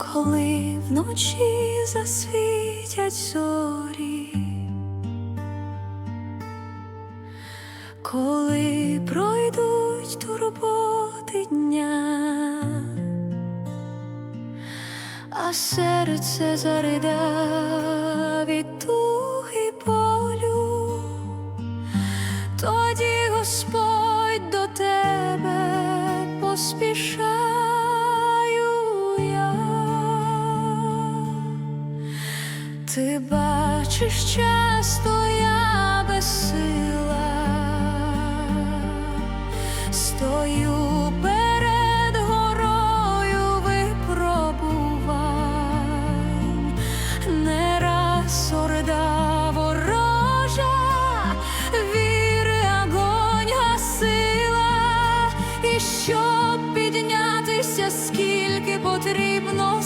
коли вночі засвітять зорі, коли пройдуть турботи дня, а серце зарида від туги болю, тоді Господь Ти бачиш часто я безсила, стою перед горою випробувань, не раз орда ворожа, віри огонь гасила, і щоб піднятися, скільки потрібно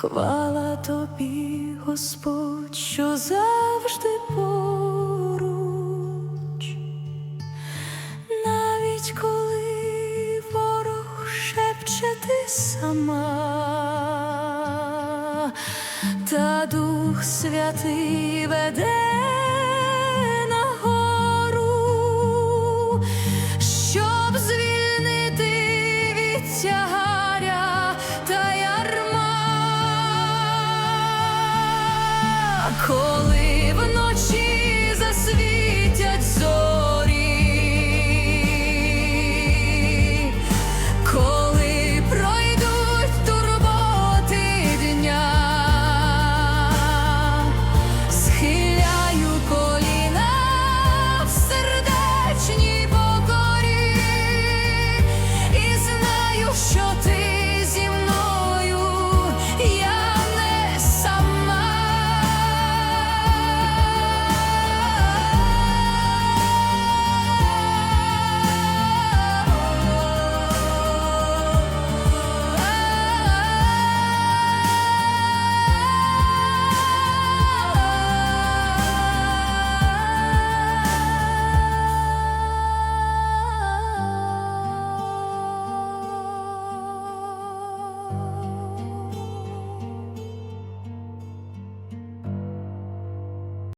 Хвала тобі, Господь, що завжди поруч, навіть коли ворог шепче ти сама, та Дух Святий веде